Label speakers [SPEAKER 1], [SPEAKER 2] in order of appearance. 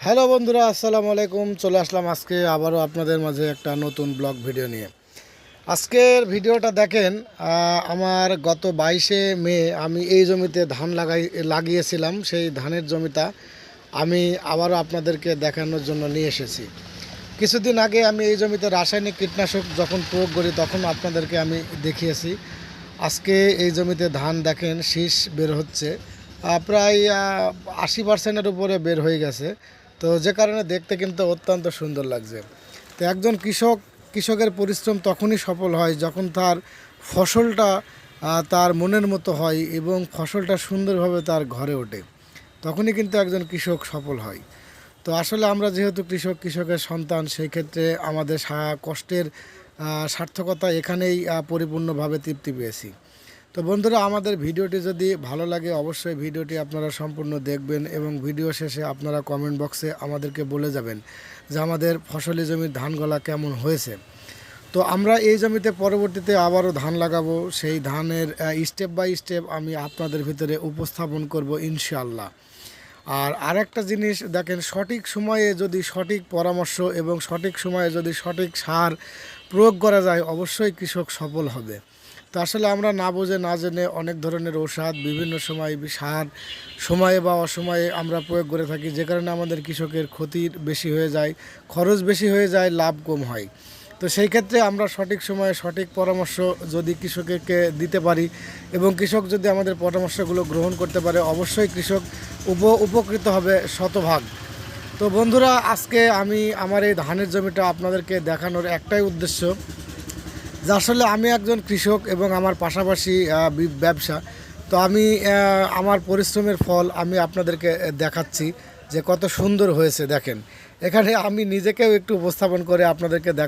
[SPEAKER 1] Hello বন্ধুরা, আসসালামু আলাইকুম। চলে আসলাম আজকে আবারও আপনাদের মাঝে একটা নতুন ব্লগ ভিডিও নিয়ে। আজকের ভিডিওটা দেখেন আমার গত বাইশে মে আমি এই জমিতে ধান লাগাই, লাগিয়েছিলাম, সেই ধানের জমিটা আমি আবারও আপনাদেরকে দেখানোর জন্য নিয়ে এসেছি। কিছুদিন আগে আমি এই জমিতে রাসায়নিক কীটনাশক যখন প্রয়োগ করি, তখন আপনাদেরকে আমি দেখিয়েছি। আজকে এই জমিতে ধান দেখেন, শীষ বের হচ্ছে প্রায় আশি পার্সেন্টের উপরে বের হয়ে গেছে। তো যে কারণে দেখতে কিন্তু অত্যন্ত সুন্দর লাগছে। তো একজন কৃষক, কৃষকের পরিশ্রম তখনই সফল হয় যখন তার ফসলটা তার মনের মতো হয় এবং ফসলটা সুন্দরভাবে তার ঘরে ওঠে। তখনই কিন্তু একজন কৃষক সফল হয়। তো আসলে আমরা যেহেতু কৃষক, কৃষকের সন্তান, সেই ক্ষেত্রে আমাদের কষ্টের সার্থকতা এখানেই পরিপূর্ণভাবে তৃপ্তি পেয়েছি। তো বন্ধুরা, আমাদের ভিডিওটি যদি ভালো লাগে, অবশ্যই ভিডিওটি আপনারা সম্পূর্ণ দেখবেন এবং ভিডিও শেষে আপনারা কমেন্ট বক্সে আমাদেরকে বলে যাবেন যে আমাদের ফসলি জমির ধানগলা কেমন হয়েছে। তো আমরা এই জমিতে পরবর্তীতে আবারও ধান লাগাবো। সেই ধানের স্টেপ বাই স্টেপ আমি আপনাদের ভিতরে উপস্থাপন করব ইনশাআল্লাহ। আর আরেকটা জিনিস, দেখেন সঠিক সময়ে যদি সঠিক পরামর্শ এবং সঠিক সময়ে যদি সঠিক সার প্রয়োগ করা যায়, অবশ্যই কৃষক সফল হবে। তো আসলে আমরা না বুঝে, না জেনে অনেক ধরনের ঔষধ, বিভিন্ন সময় সার, সময়ে বা অসময়ে আমরা প্রয়োগ করে থাকি। যে কারণে আমাদের কৃষকের ক্ষতির বেশি হয়ে যায়, খরচ বেশি হয়ে যায়, লাভ কম হয়। তো সেই ক্ষেত্রে আমরা সঠিক সময়ে সঠিক পরামর্শ যদি কৃষককে দিতে পারি এবং কৃষক যদি আমাদের পরামর্শগুলো গ্রহণ করতে পারে, অবশ্যই কৃষক উপ, উপকৃত হবে শতভাগ। তো বন্ধুরা, আজকে আমি আমার এই ধানের জমিটা আপনাদেরকে দেখানোর একটাই উদ্দেশ্য। যে আসলে আমি একজন কৃষক এবং আমার পাশাপাশি ব্যবসা। তো আমি আমার পরিশ্রমের ফল আমি আপনাদেরকে দেখাচ্ছি যে কত সুন্দর হয়েছে, দেখেন। এখানে আমি নিজেকেও একটু উপস্থাপন করে আপনাদেরকে